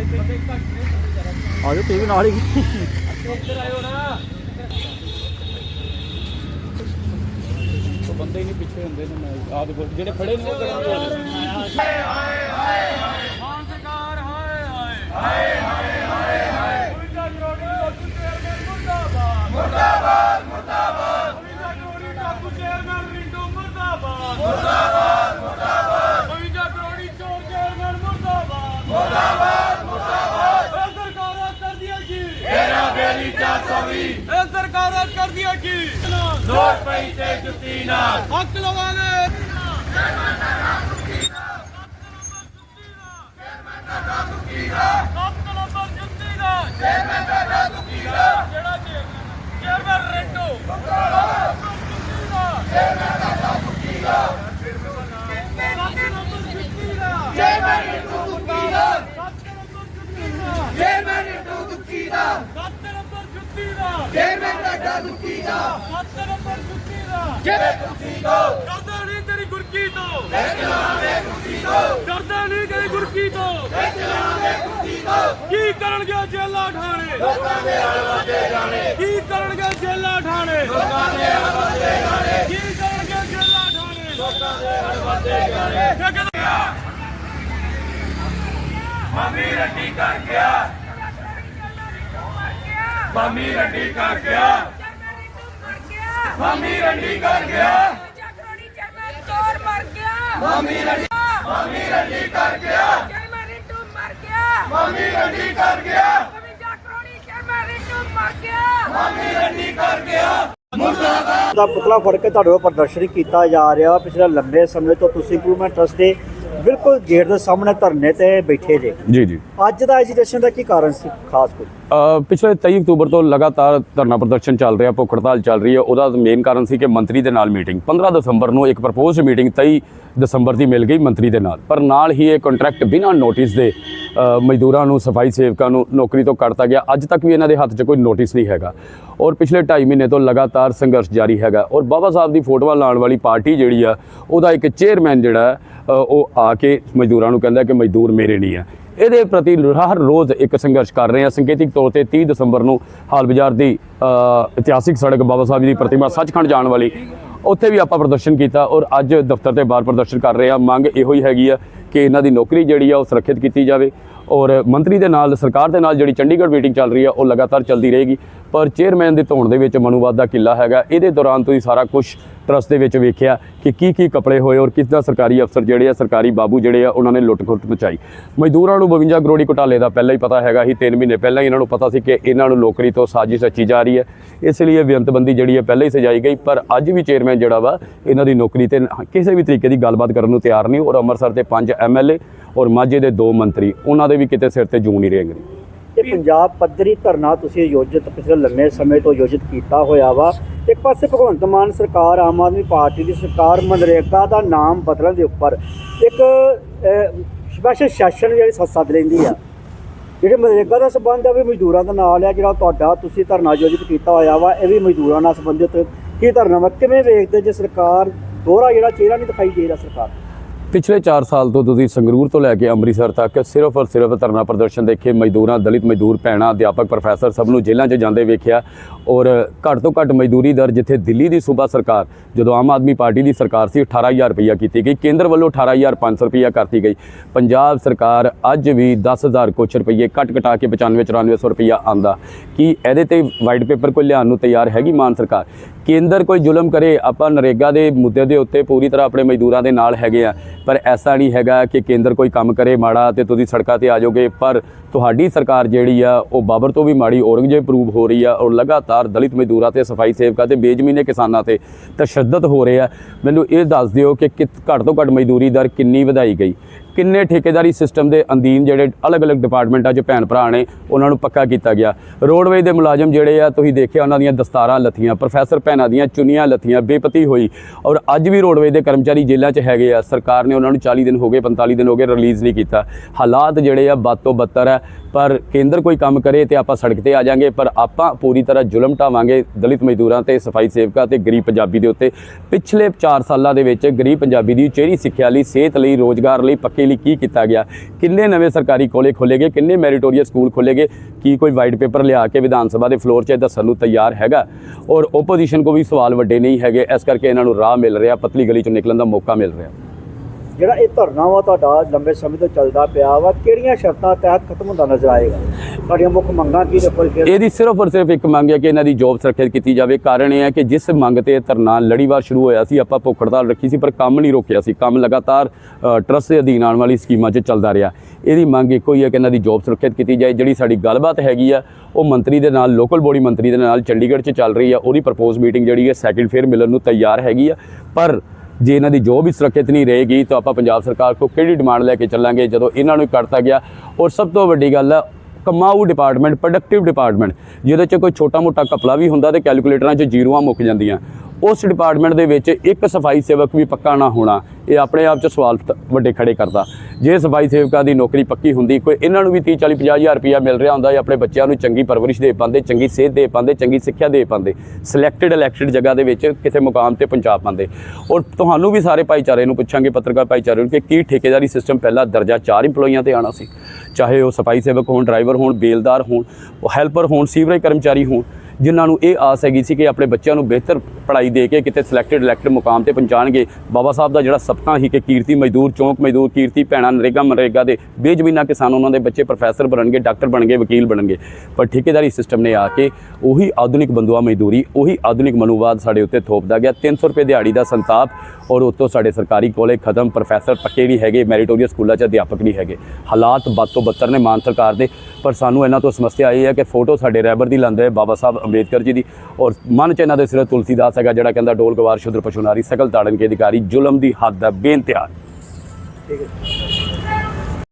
ਆ ਜਾਓ ਟੀਵੀ ਨਾਲ ਹੀ। ਉਹ ਬੰਦੇ ਹੀ ਨਹੀਂ ਪਿੱਛੇ ਹੁੰਦੇ ਨੇ, ਮੈਂ ਆਹ ਦੇਖੋ, ਜਿਹੜੇ ਖੜੇ ਨੇ ਉਹ ਕਰਾਂਗੇ ਮਾਨ ਸਰਕਾਰ ਹਾਏ ਹਾਏ ਹਾਏ ਹਾਏ ਹਾਏ ਉਲਟਾ ਕਰੋੜੀ ਟਾਕੂ ਚੇਅਰਮੈਨ ਮੁਰਦਾਬਾਦ ਮੁਰਦਾਬਾਦ ਮੁਰਦਾਬਾਦ ਉਲਟਾ ਕਰੋੜੀ ਟਾਕੂ ਚੇਅਰਮੈਨ ਰਿੰਟੂ ਮੁਰਦਾਬਾਦ ਮੁਰਦਾਬਾਦ ਮੁਰਦਾਬਾਦ ਉਲਟਾ ਕਰੋੜੀ ਚੋਰ ਚੇਅਰਮੈਨ ਮੁਰਦਾਬਾਦ ਮੁਰਦਾਬਾਦ ਮੁਰਦਾਬਾਦ ਇਹ ਸਰਕਾਰਾਂ ਕਰਦੀਆਂ ਕੀ ਤੇਰਾ ਬੇਰੀ 420 ਇਹ ਸਰਕਾਰਾਂ ਕਰਦੀਆਂ ਕੀ ਨੋਟ ਪਈ ਤੇ ਜੁੱਤੀ ਨਾਲ ਹੱਕ ਲਵਾਂਗੇ ਸੱਤ ਨੰਬਰ ਜੁੱਤੀ ਦਾ ਚੇਅਰਮੈਨ ਦਾ ਜੁੱਤੀ ਦਾ ਜਿਹੜਾ ਚੇਅਰਮੈਨ ਰੈਂਟੋ ਜੁੱਤੀ ਦਾ ਚੇਅਰਮੈਨ ਦਾ ਜੁੱਤੀ ਦਾ ਸੱਤ ਨੰਬਰ ਜੁੱਤੀ ਦਾ ਚੇਅਰਮੈਨ ਰੈਂਟੋ ਜੁੱਤੀ ਦਾ ਸੱਤ ਨੰਬਰ ਜੁੱਤੀ ਦਾ ਚੇਅਰਮੈਨ ਰੈਂਟੋ ਜੁੱਤੀ ਦਾ ਸੱਤ ਨੰਬਰ ਜੁੱਤੀ ਦਾ ਚੇਅਰਮੈਨ ਦਾ ਸੱਤ ਨੰਬਰ ਜੁੱਤੀ ਦਾ ਜਿਹੜੇ ਕੁਰਸੀ ਤੋਂ ਡਰਦਾ ਨਹੀਂ ਤੇਰੀ ਗੁਰਕੀ ਤੋਂ ਲੈ ਚਲਾਵੇ ਕੁਰਸੀ ਤੋਂ ਡਰਦਾ ਨਹੀਂ ਤੇਰੀ ਗੁਰਕੀ ਤੋਂ ਕੀ ਕਰਨਗੇ ਜੇਲਾ ਠਾਣੇ ਲੋਕਾਂ ਦੇ ਹਲਵਾਦੇ ਜਾਣੇ ਕੀ ਕਰਨਗੇ ਜੇਲਾ ਠਾਣੇ ਲੋਕਾਂ ਦੇ ਹਲਵਾਦੇ ਜਾਣੇ ਕੀ ਕਰਨਗੇ ਜੇਲਾ ਠਾਣੇ ਲੋਕਾਂ ਦੇ ਹਲਵਾਦੇ ਜਾਣੇ ਮਾਮੀ ਰੱਡੀ ਕਰ ਗਿਆ ਮਾਮੀ ਰੱਡੀ ਕਰ ਗਿਆ ਮਾਮੀ ਰੱਡੀ ਕਰ ਗਿਆ। ਚੱਕਰੋੜੀ ਚਰਮਨ ਚੋਰ ਮਰ ਗਿਆ। ਮਾਮੀ ਰੱਡੀ ਮਾਮੀ ਰੱਡੀ ਕਰ ਗਿਆ। ਚਰਮਨ ਰਿੰਟੂ ਮਰ ਗਿਆ। ਮਾਮੀ ਰੱਡੀ ਕਰ ਗਿਆ। 52 ਕਰੋੜੀ ਚਰਮਨ ਰਿੰਟੂ ਮਰ ਗਿਆ। ਮਾਮੀ ਰੱਡੀ ਕਰ ਗਿਆ। ਦਾ ਪੁਤਲਾ ਫੜ ਕੇ ਤੁਹਾਡੇ ਕੋਲ ਪ੍ਰਦਰਸ਼ਨ ਕੀਤਾ ਜਾ ਰਿਹਾ। ਪਿਛਲੇ ਲੰਬੇ ਸਮੇਂ ਤੋਂ ਤੁਸੀਂ ਇੰਪਰੂਵਮੈਂਟ ਟਰਸਟ ਦੇ ਬਿਲਕੁਲ ਗੇਟ ਦੇ ਸਾਹਮਣੇ ਧਰਨੇ ਤੇ ਬੈਠੇ ਜੇ। ਜੀ ਜੀ। ਅੱਜ ਦਾ ਐਜੀਟੇਸ਼ਨ ਦਾ ਕੀ ਕਾਰਨ ਸੀ? ਖਾਸ ਕੋਈ। ਪਿਛਲੇ 23 ਅਕਤੂਬਰ ਤੋਂ ਲਗਾਤਾਰ ਧਰਨਾ ਪ੍ਰਦਰਸ਼ਨ ਚੱਲ ਰਿਹਾ, ਭੁੱਖ ਹੜਤਾਲ ਚੱਲ ਰਹੀ ਹੈ। ਉਹਦਾ ਮੇਨ ਕਾਰਨ ਸੀ ਕਿ ਮੰਤਰੀ ਦੇ ਨਾਲ ਮੀਟਿੰਗ 15 ਦਸੰਬਰ ਨੂੰ ਇੱਕ ਪ੍ਰਪੋਜ਼ਡ ਮੀਟਿੰਗ 23 ਦਸੰਬਰ ਦੀ ਮਿਲ ਗਈ ਮੰਤਰੀ ਦੇ ਨਾਲ। ਪਰ ਨਾਲ ਹੀ ਇਹ ਕੰਟਰੈਕਟ ਬਿਨਾਂ ਨੋਟਿਸ ਦੇ ਮਜ਼ਦੂਰਾਂ ਨੂੰ, ਸਫ਼ਾਈ ਸੇਵਕਾਂ ਨੂੰ ਨੌਕਰੀ ਤੋਂ ਕੱਢਤਾ ਗਿਆ। ਅੱਜ ਤੱਕ ਵੀ ਇਹਨਾਂ ਦੇ ਹੱਥ 'ਚ ਕੋਈ ਨੋਟਿਸ ਨਹੀਂ ਹੈਗਾ। ਔਰ ਪਿਛਲੇ 2.5 ਮਹੀਨੇ ਤੋਂ ਲਗਾਤਾਰ ਸੰਘਰਸ਼ ਜਾਰੀ ਹੈਗਾ। ਔਰ ਬਾਬਾ ਸਾਹਿਬ ਦੀ ਫੋਟੋਆਂ ਲਾਉਣ ਵਾਲੀ ਪਾਰਟੀ ਜਿਹੜੀ ਆ, ਉਹਦਾ ਇੱਕ ਚੇਅਰਮੈਨ ਜਿਹੜਾ ਉਹ ਆ ਕੇ ਮਜ਼ਦੂਰਾਂ ਨੂੰ ਕਹਿੰਦਾ ਕਿ ਮਜ਼ਦੂਰ ਮੇਰੇ ਨਹੀਂ ਆ। ਇਹਦੇ ਪ੍ਰਤੀ ਹਰ ਰੋਜ਼ ਇੱਕ ਸੰਘਰਸ਼ ਕਰ ਰਹੇ ਹਾਂ। ਸੰਕੇਤਿਕ ਤੌਰ ਤੇ 30 ਦਸੰਬਰ ਨੂੰ ਹਾਲ ਬਾਜ਼ਾਰ ਦੀ ਇਤਿਹਾਸਿਕ ਸੜਕ ਬਾਬਾ ਸਾਹਿਬ ਜੀ ਦੀ ਪ੍ਰਤਿਮਾ ਸੱਚਖੰਡ ਜਾਣ ਵਾਲੀ। ਉੱਥੇ ਵੀ ਆਪਾਂ ਪ੍ਰਦਰਸ਼ਨ ਕੀਤਾ ਔਰ ਅੱਜ ਦਫ਼ਤਰ 'ਤੇ ਬਾਹਰ ਪ੍ਰਦਰਸ਼ਨ ਕਰ ਰਹੇ ਹਾਂ। ਮੰਗ ਇਹੋ ਹੀ ਹੈਗੀ ਆ ਕਿ ਇਹਨਾਂ ਦੀ ਨੌਕਰੀ ਜਿਹੜੀ ਆ ਉਹ ਸੁਰੱਖਿਅਤ ਕੀਤੀ ਜਾਵੇ ਔਰ ਮੰਤਰੀ ਦੇ ਨਾਲ, ਸਰਕਾਰ ਦੇ ਨਾਲ ਜਿਹੜੀ ਚੰਡੀਗੜ੍ਹ ਮੀਟਿੰਗ ਚੱਲ ਰਹੀ ਆ, ਉਹ ਲਗਾਤਾਰ ਚੱਲਦੀ ਰਹੇਗੀ। ਪਰ ਚੇਅਰਮੈਨ ਦੇ ਧੌਣ ਦੇ ਵਿੱਚ ਮਨੂਵਾਦ ਦਾ ਕਿੱਲਾ ਹੈਗਾ। ਇਹਦੇ ਦੌਰਾਨ ਤੁਸੀਂ ਸਾਰਾ ਕੁਝ ਟਰਸਟ ਦੇ ਵਿੱਚ ਵੇਖਿਆ ਕਿ ਕੀ ਕੀ ਕਪੜੇ ਹੋਏ ਔਰ ਕਿਸ ਦਾ ਸਰਕਾਰੀ ਅਫਸਰ ਜਿਹੜੇ ਆ, ਸਰਕਾਰੀ ਬਾਬੂ ਜਿਹੜੇ ਆ, ਉਹਨਾਂ ਨੇ ਲੁੱਟ ਖੁੱਟ ਮਚਾਈ। ਮਜ਼ਦੂਰਾਂ ਨੂੰ 52 ਕਰੋੜੀ ਘੁਟਾਲੇ ਦਾ ਪਹਿਲਾਂ ਹੀ ਪਤਾ ਹੈਗਾ ਸੀ 3 ਮਹੀਨੇ ਪਹਿਲਾਂ ਹੀ ਇਹਨਾਂ ਨੂੰ ਪਤਾ ਸੀ ਕਿ ਇਹਨਾਂ ਨੂੰ ਨੌਕਰੀ ਤੋਂ ਸਾਜ਼ਿਸ਼ ਰਚੀ ਜਾ ਰਹੀ ਹੈ। ਇਸ ਲਈ ਇਹ ਬੇਅੰਤਬੰਦੀ ਜਿਹੜੀ ਹੈ ਪਹਿਲਾਂ ਹੀ ਸਜਾਈ ਗਈ, ਪਰ ਅੱਜ ਵੀ ਚੇਅਰਮੈਨ ਜਿਹੜਾ ਵਾ, ਇਹਨਾਂ ਦੀ ਨੌਕਰੀ ਤੇ ਕਿਸੇ ਵੀ ਤਰੀਕੇ ਦੀ ਗੱਲਬਾਤ ਕਰਨ ਨੂੰ ਤਿਆਰ ਨਹੀਂ, ਔਰ ਅੰਮ੍ਰਿਤਸਰ ਦੇ ਪੰਜ ਐਮਐਲਏ ਔਰ ਮਾਝੇ ਦੇ ਦੋ ਮੰਤਰੀ, ਉਹਨਾਂ ਦੇ ਵੀ ਕਿਤੇ ਸਿਰ ਤੇ ਜੂੰ ਨਹੀਂ ਰਹੇਂਗੇ ਇਹ ਪੰਜਾਬ ਪੱਧਰੀ ਧਰਨਾ ਤੁਸੀਂ ਆਯੋਜਿਤ ਪਿਛਲੇ ਲੰਮੇ ਸਮੇਂ ਤੋਂ ਆਯੋਜਿਤ ਕੀਤਾ ਹੋਇਆ ਵਾ। ਇੱਕ ਪਾਸੇ ਭਗਵੰਤ ਮਾਨ ਸਰਕਾਰ ਆਮ ਆਦਮੀ ਪਾਰਟੀ ਦੀ ਸਰਕਾਰ ਮਨਰੇਗਾ ਦਾ ਨਾਮ ਬਦਲਣ ਦੇ ਉੱਪਰ ਇੱਕ ਸਪੈਸ਼ਲ ਸੈਸ਼ਨ ਜਿਹੜੀ ਸੱਦ ਲੈਂਦੀ ਆ। ਜਿਹੜੇ ਮਨਰੇਗਾ ਦਾ ਸੰਬੰਧ ਆ ਵੀ ਮਜ਼ਦੂਰਾਂ ਦੇ ਨਾਲ ਆ ਜਿਹੜਾ ਤੁਹਾਡਾ ਤੁਸੀਂ ਧਰਨਾ ਆਯੋਜਿਤ ਕੀਤਾ ਹੋਇਆ ਵਾ ਇਹ ਵੀ ਮਜ਼ਦੂਰਾਂ ਨਾਲ ਸੰਬੰਧਿਤ। ਕੀ ਧਰਨਾ ਵਾ? ਕਿਵੇਂ ਵੇਖਦੇ ਜੇ ਸਰਕਾਰ? ਦੋਹਰਾ ਜਿਹੜਾ ਚਿਹਰਾ ਨਹੀਂ ਦਿਖਾਈ ਦੇ ਰਿਹਾ ਸਰਕਾਰ ਪਿਛਲੇ 4 ਸਾਲ ਤੋਂ ਤੁਸੀਂ ਸੰਗਰੂਰ ਤੋਂ ਲੈ ਕੇ ਅੰਮ੍ਰਿਤਸਰ ਤੱਕ ਸਿਰਫ ਔਰ ਸਿਰਫ ਧਰਨਾ ਪ੍ਰਦਰਸ਼ਨ ਦੇਖੇ, ਮਜ਼ਦੂਰਾਂ, ਦਲਿਤ ਮਜ਼ਦੂਰ, ਭੈਣਾਂ, ਅਧਿਆਪਕ, ਪ੍ਰੋਫੈਸਰ ਸਭ ਨੂੰ ਜੇਲ੍ਹਾਂ 'ਚ ਜਾਂਦੇ ਵੇਖਿਆ। ਔਰ ਘੱਟ ਤੋਂ ਘੱਟ ਮਜ਼ਦੂਰੀ ਦਰ ਜਿੱਥੇ ਦਿੱਲੀ ਦੀ ਸੂਬਾ ਸਰਕਾਰ, ਜਦੋਂ ਆਮ ਆਦਮੀ ਪਾਰਟੀ ਦੀ ਸਰਕਾਰ ਸੀ 18000 ਰੁਪਈਆ ਕੀਤੀ ਗਈ। ਕੇਂਦਰ ਵੱਲੋਂ 18500 ਰੁਪਈਆ ਕਰਤੀ ਗਈ। ਪੰਜਾਬ ਸਰਕਾਰ ਅੱਜ ਵੀ 10000 ਕੁਛ ਰੁਪਈਏ ਕੱਟ ਕਟਾ ਕੇ 95 9400 ਰੁਪਈਆ ਆਂਦਾ। ਕੀ ਇਹਦੇ ਤੇ ਵਾਈਟ ਪੇਪਰ ਕੋਈ ਲਿਆਉਣ ਨੂੰ ਤਿਆਰ ਹੈਗੀ ਮਾਨ ਸਰਕਾਰ? ਕੇਂਦਰ ਕੋਈ ਜ਼ੁਲਮ ਕਰੇ, ਆਪਾਂ ਨਰੇਗਾ ਦੇ ਮੁੱਦੇ ਦੇ ਉੱਤੇ ਪੂਰੀ ਤਰ੍ਹਾਂ ਆਪਣੇ ਮਜ਼ਦੂਰਾਂ ਦੇ ਨਾਲ ਹੈਗੇ ਆ। ਪਰ ਐਸਾ ਨਹੀਂ ਹੈਗਾ ਕਿ ਕੇਂਦਰ ਕੋਈ ਕੰਮ ਕਰੇ ਮਾੜਾ ਤੇ ਤੁਸੀਂ ਸੜਕਾਂ ਤੇ ਆ ਜਾਓਗੇ। ਪਰ ਤੁਹਾਡੀ ਸਰਕਾਰ ਜਿਹੜੀ ਆ, ਉਹ ਬਾਬਰ ਤੋਂ ਵੀ ਮਾੜੀ ਔਰੰਗਜ਼ੇਬ ਪ੍ਰੂਵ ਹੋ ਰਹੀ ਆ ਔਰ ਲਗਾਤਾਰ ਦਲਿਤ ਮਜ਼ਦੂਰਾਂ ਤੇ, ਸਫ਼ਾਈ ਸੇਵਕਾਂ ਤੇ, ਬੇਜ਼ਮੀਨੇ ਕਿਸਾਨਾਂ ਤੇ ਤਸ਼ੱਦਦ ਹੋ ਰਿਹਾ ਮੈਨੂੰ ਇਹ ਦੱਸ ਦਿਓ ਕਿ ਘੱਟ ਤੋਂ ਘੱਟ ਮਜ਼ਦੂਰੀ ਦਰ ਕਿੰਨੀ ਵਧਾਈ ਗਈ? ਕਿੰਨੇ ਠੇਕੇਦਾਰੀ ਸਿਸਟਮ ਦੇ ਅਧੀਨ ਜਿਹੜੇ ਅਲੱਗ-ਅਲੱਗ ਡਿਪਾਰਟਮੈਂਟਾਂ 'ਚ ਭੈਣ ਭਰਾ ਨੇ, ਉਹਨਾਂ ਨੂੰ ਪੱਕਾ ਕੀਤਾ ਗਿਆ। ਰੋਡਵੇਜ਼ ਦੇ ਮੁਲਾਜ਼ਮ ਜਿਹੜੇ ਆ, ਤੁਸੀਂ ਦੇਖਿਆ ਉਹਨਾਂ ਦੀਆਂ ਦਸਤਾਰਾਂ ਲੱਥੀਆਂ ਪ੍ਰੋਫੈਸਰ ਭੈਣਾਂ ਦੀਆਂ ਚੁੰਨੀਆਂ ਲੱਥੀਆਂ, ਬੇਪਤੀ ਹੋਈ। ਔਰ ਅੱਜ ਵੀ ਰੋਡਵੇਜ਼ ਦੇ ਕਰਮਚਾਰੀ ਜੇਲ੍ਹਾਂ 'ਚ ਹੈਗੇ ਆ। ਸਰਕਾਰ ਨੇ ਉਹਨਾਂ ਨੂੰ 40 ਦਿਨ ਹੋ ਗਏ 45 ਦਿਨ ਹੋ ਗਏ ਰਿਲੀਜ਼ ਨਹੀਂ ਕੀਤਾ। ਹਾਲਾਤ ਜਿਹੜੇ ਆ ਬਦ ਤੋਂ ਬੱਤਰ ਆ, ਪਰ ਕੇਂਦਰ ਕੋਈ ਕੰਮ ਕਰੇ ਤੇ ਆਪਾਂ ਸੜਕ ਤੇ ਆ ਜਾਾਂਗੇ, ਪਰ ਆਪਾਂ ਪੂਰੀ ਤਰ੍ਹਾਂ ਜ਼ੁਲਮ ਢਾਵਾਂਗੇ ਦਲਿਤ ਮਜ਼ਦੂਰਾਂ ਤੇ, ਸਫ਼ਾਈ ਸੇਵਕਾਂ ਤੇ, ਗਰੀਬ ਪੰਜਾਬੀ ਦੇ ਉੱਤੇ। ਪਿਛਲੇ 4 ਸਾਲਾਂ ਦੇ ਵਿੱਚ ਗਰੀਬ ਪੰਜਾਬੀ ਦੀ ਉਚੇਰੀ ਸਿੱਖਿਆ ਲਈ, ਸਿਹਤ ਲਈ, ਰੋਜ਼ਗਾਰ ਲਈ ਪੱਕੇ ਇਲਾਕੇ ਲਈ ਕੀ ਕੀਤਾ ਗਿਆ? ਕਿੰਨੇ ਨਵੇਂ ਸਰਕਾਰੀ ਕਾਲਜ ਖੋਲ੍ਹੇ ਗਏ? ਕਿੰਨੇ ਮੈਰੀਟੋਰੀਅਸ ਸਕੂਲ ਖੋਲ੍ਹੇ ਗਏ? ਕੀ ਕੋਈ ਵਾਈਟ ਪੇਪਰ ਲਿਆ ਕੇ ਵਿਧਾਨ ਸਭਾ ਦੇ ਫਲੋਰ 'ਚ ਇਹ ਦੱਸਣ ਨੂੰ ਤਿਆਰ ਹੈਗਾ? ਔਰ ਓਪੋਜੀਸ਼ਨ ਕੋ ਵੀ ਸਵਾਲ ਵੱਡੇ ਨਹੀਂ ਹੈਗੇ। ਇਸ ਕਰਕੇ ਇਹਨਾਂ ਨੂੰ ਰਾਹ ਮਿਲ ਰਿਹਾ, ਪਤਲੀ ਗਲੀ 'ਚੋਂ ਨਿਕਲਣ ਦਾ ਮੌਕਾ ਮਿਲ ਰਿਹਾ। ਜਿਹੜਾ ਇਹ ਧਰਨਾ ਵਾ ਤੁਹਾਡਾ ਲੰਬੇ ਸਮੇਂ ਤੋਂ ਚੱਲਦਾ ਪਿਆ ਵਾ, ਕਿਹੜੀਆਂ ਸ਼ਰਤਾਂ ਤਹਿਤ ਖਤਮ ਹੁੰਦਾ ਨਜ਼ਰ ਆਏਗਾ? ਤੁਹਾਡੀਆਂ ਮੁੱਖ ਮੰਗਾਂ ਕੀ ਨੇ ਕੋਈ ਇਹਦੀ ਸਿਰਫ ਔਰ ਸਿਰਫ ਇੱਕ ਮੰਗ ਹੈ ਕਿ ਇਹਨਾਂ ਦੀ ਜੋਬ ਸੁਰੱਖਿਅਤ ਕੀਤੀ ਜਾਵੇ। ਕਾਰਨ ਇਹ ਹੈ ਕਿ ਜਿਸ ਮੰਗ ਤੇ ਇਹ ਧਰਨਾ ਲੜੀਵਾਰ ਸ਼ੁਰੂ ਹੋਇਆ ਸੀ, ਆਪਾਂ ਭੁੱਖ ਹੜਤਾਲ ਰੱਖੀ ਸੀ, ਪਰ ਕੰਮ ਨਹੀਂ ਰੋਕਿਆ ਸੀ। ਕੰਮ ਲਗਾਤਾਰ ਟਰਸਟ ਦੇ ਅਧੀਨ ਆਉਣ ਵਾਲੀ ਸਕੀਮਾਂ 'ਚ ਚੱਲਦਾ ਰਿਹਾ। ਇਹਦੀ ਮੰਗ ਇੱਕੋ ਹੀ ਹੈ ਕਿ ਇਹਨਾਂ ਦੀ ਜੋਬ ਸੁਰੱਖਿਅਤ ਕੀਤੀ ਜਾਏ। ਜਿਹੜੀ ਸਾਡੀ ਗੱਲਬਾਤ ਹੈਗੀ ਆ, ਉਹ ਮੰਤਰੀ ਦੇ ਨਾਲ ਲੋਕਲ ਬੋਡੀ ਮੰਤਰੀ ਦੇ ਨਾਲ ਚੰਡੀਗੜ੍ਹ 'ਚ ਚੱਲ ਰਹੀ ਆ। ਉਹਦੀ ਪ੍ਰਪੋਜ਼ ਮੀਟਿੰਗ ਜਿਹੜੀ ਹੈ ਸੈਕਿੰਡ ਫੇਅਰ ਮਿਲਣ ਨੂੰ ਤਿਆਰ ਹੈਗੀ ਆ। ਪਰ ਜੇ ਇਹਨਾਂ ਦੀ ਜੋਬ ਵੀ ਸੁਰੱਖਿਅਤ ਨਹੀਂ ਰਹੇਗੀ, ਤਾਂ ਆਪਾਂ ਪੰਜਾਬ ਸਰਕਾਰ ਕੋਲ ਕਿਹੜੀ ਡਿਮਾਂਡ ਲੈ ਕੇ ਚੱਲਾਂਗੇ? ਜਦੋਂ ਇਹਨਾਂ ਨੂੰ ਹੀ ਕੱਟਤਾ ਗਿਆ, ਔਰ ਸਭ ਤੋਂ ਵੱਡੀ ਗੱਲ ਹੈ ਕਮਾਊ ਡਿਪਾਰਟਮੈਂਟ ਪ੍ਰੋਡਕਟਿਵ ਡਿਪਾਰਟਮੈਂਟ, ਜਿਹਦੇ 'ਚ ਕੋਈ ਛੋਟਾ ਮੋਟਾ ਕਪਲਾ ਵੀ ਹੁੰਦਾ ਤੇ ਕੈਲਕੂਲੇਟਰਾਂ 'ਚ ਜ਼ੀਰੋਆਂ ਮੁੱਕ ਜਾਂਦੀਆਂ। ਉਸ ਡਿਪਾਰਟਮੈਂਟ ਦੇ ਵਿੱਚ ਇੱਕ ਸਫ਼ਾਈ ਸੇਵਕ ਵੀ ਪੱਕਾ ਨਾ ਹੋਣਾ, ਇਹ ਆਪਣੇ ਆਪ 'ਚ ਸਵਾਲ ਵੱਡੇ ਖੜੇ ਕਰਦਾ। ਜੇ ਸਫ਼ਾਈ ਸੇਵਕਾਂ ਦੀ ਨੌਕਰੀ ਪੱਕੀ ਹੁੰਦੀ, ਕੋਈ ਇਹਨਾਂ ਨੂੰ ਵੀ 30 40 50 ਹਜ਼ਾਰ ਰੁਪਇਆ ਮਿਲ ਰਿਹਾ ਹੁੰਦਾ, ਇਹ ਆਪਣੇ ਬੱਚਿਆਂ ਨੂੰ ਚੰਗੀ ਪਰਵਰਿਸ਼ ਦੇ ਪਾਉਂਦੇ, ਚੰਗੀ ਸਿਹਤ ਦੇ ਪਾਉਂਦੇ, ਚੰਗੀ ਸਿੱਖਿਆ ਦੇ ਪਾਉਂਦੇ ਸਿਲੈਕਟਡ ਇਲੈਕਟਡ ਜਗ੍ਹਾ ਦੇ ਵਿੱਚ ਕਿਸੇ ਮੁਕਾਮ ਤੇ ਪਹੁੰਚਾ ਪਾਉਂਦੇ। ਔਰ ਤੁਹਾਨੂੰ ਵੀ ਸਾਰੇ ਭਾਈਚਾਰੇ ਨੂੰ ਪੁੱਛਾਂਗੇ, ਪੱਤਰਕਾਰ ਭਾਈਚਾਰੇ ਨੂੰ ਕਿ ਕੀ ਠੇਕੇਦਾਰੀ ਸਿਸਟਮ ਪਹਿਲਾਂ ਦਰਜਾ 4 EMPLOYੀਆਂ ਤੇ ਆਣਾ ਸੀ? ਚਾਹੇ ਉਹ ਸਫ਼ਾਈ ਸੇਵਕ ਹੋਣ ਡਰਾਈਵਰ ਹੋਣ, ਬੇਲਦਾਰ ਹੋਣ ਹੈਲਪਰ ਹੋਣ, ਸੀਵਰੇਜ ਕਰਮਚਾਰੀ ਹੋਣ ਜਿਨ੍ਹਾਂ ਨੂੰ ਇਹ ਆਸ ਹੈਗੀ ਸੀ ਕਿ ਆਪਣੇ ਬੱਚਿਆਂ ਨੂੰ ਬਿਹਤਰ ਪੜ੍ਹਾਈ ਦੇ ਕੇ ਕਿਤੇ ਸਿਲੈਕਟਡ ਇਲੈਕਟਡ ਮੁਕਾਮ ਤੇ ਪਹੁੰਚਾਣਗੇ। ਬਾਬਾ ਸਾਹਿਬ ਦਾ ਜਿਹੜਾ ਸੁਪਨਾ ਸੀ ਕਿ ਕੀਰਤੀ ਮਜ਼ਦੂਰ, ਚੌਂਕ ਮਜ਼ਦੂਰ, ਕੀਰਤੀ ਭੈਣਾਂ, ਨਰੇਗਾ ਮਨਰੇਗਾ ਦੇ ਬੇਜ਼ਮੀਨਾ ਕਿਸਾਨ ਉਹਨਾਂ ਦੇ ਬੱਚੇ ਪ੍ਰੋਫੈਸਰ ਬਣਨਗੇ ਡਾਕਟਰ ਬਣਨਗੇ, ਵਕੀਲ ਬਣਨਗੇ। ਪਰ ਠੇਕੇਦਾਰੀ ਸਿਸਟਮ ਨੇ ਆ ਕੇ ਉਹੀ ਆਧੁਨਿਕ ਬੰਦੂਆ ਮਜ਼ਦੂਰੀ, ਉਹੀ ਆਧੁਨਿਕ ਮਨੂਵਾਦ ਸਾਡੇ ਉੱਤੇ ਥੋਪਦਾ ਗਿਆ। 300 ਰੁਪਏ ਦਿਹਾੜੀ ਦਾ ਸੰਤਾਪ ਔਰ ਉਤੋਂ ਸਾਡੇ ਸਰਕਾਰੀ ਕਾਲਜ ਖਤਮ ਪ੍ਰੋਫੈਸਰ ਪੱਕੇ ਵੀ ਹੈਗੇ ਮੈਰੀਟੋਰੀਅਸ ਸਕੂਲਾਂ 'ਚ ਅਧਿਆਪਕ ਵੀ ਹੈਗੇ। ਹਾਲਾਤ ਬਦ ਤੋਂ ਬੱਤਰ ਨੇ ਮਾਨ ਸਰਕਾਰ ਦੇ। ਪਰ ਸਾਨੂੰ ਇਹਨਾਂ ਤੋਂ ਸਮੱਸਿਆ ਇਹ ਹੈ ਕਿ ਫੋਟੋ ਸਾਡੇ ਰਹਿਬਰ ਦੀ ਲਾਉਂਦੇ ਬਾਬਾ ਸਾਹਿਬ ਅੰਬੇਦਕਰ ਜੀ ਦੀ ਔਰ ਮਨ 'ਚ ਇਹਨਾਂ ਦੇ ਸਿਰ ਤੁਲਸੀਦਾਸ ਹੈਗਾ ਜਿਹੜਾ ਕਹਿੰਦਾ ਡੋਲ ਗਵਾਰ ਸ਼ੁਦਰ ਪਸ਼ੂ ਸਕਲ ਤਾੜਨ ਕੇ ਅਧਿਕਾਰੀ ਜ਼ੁਲਮ ਦੀ ਹੱਦ ਦਾ ਬੇਇੰਤਿਹਾ ਠੀਕ ਹੈ।